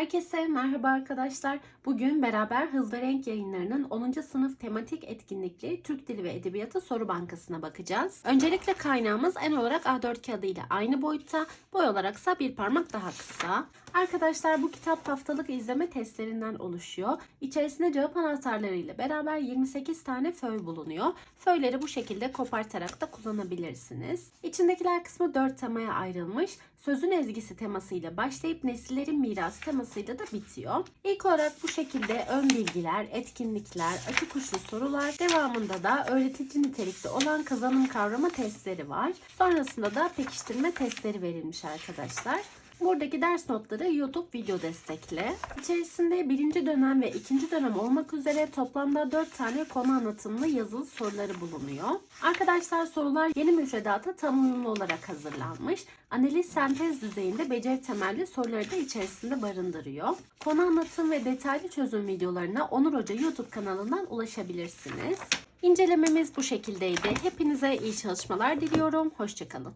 Herkese merhaba arkadaşlar. Bugün beraber Hız ve Renk yayınlarının 10. sınıf tematik etkinlikli Türk Dili ve Edebiyatı Soru Bankası'na bakacağız. Öncelikle kaynağımız en olarak A4 kağıdı ile aynı boyutta, boy olaraksa bir parmak daha kısa. Arkadaşlar bu kitap haftalık izleme testlerinden oluşuyor. İçerisinde cevap anahtarları ile beraber 28 tane föy bulunuyor. Föyleri bu şekilde kopartarak da kullanabilirsiniz. İçindekiler kısmı 4 temaya ayrılmış. Sözün ezgisi temasıyla başlayıp nesillerin mirası temasıyla da bitiyor. İlk olarak bu şekilde ön bilgiler, etkinlikler, açık uçlu sorular, devamında da öğretici nitelikte olan kazanım kavrama testleri var. Sonrasında da pekiştirme testleri verilmiş arkadaşlar. Buradaki ders notları YouTube video destekli. İçerisinde birinci dönem ve ikinci dönem olmak üzere toplamda 4 tane konu anlatımlı yazılı soruları bulunuyor. Arkadaşlar sorular yeni müfredata uyumlu olarak hazırlanmış. Analiz sentez düzeyinde beceri temelli soruları da içerisinde barındırıyor. Konu anlatım ve detaylı çözüm videolarına Onur Hoca YouTube kanalından ulaşabilirsiniz. İncelememiz bu şekildeydi. Hepinize iyi çalışmalar diliyorum. Hoşçakalın.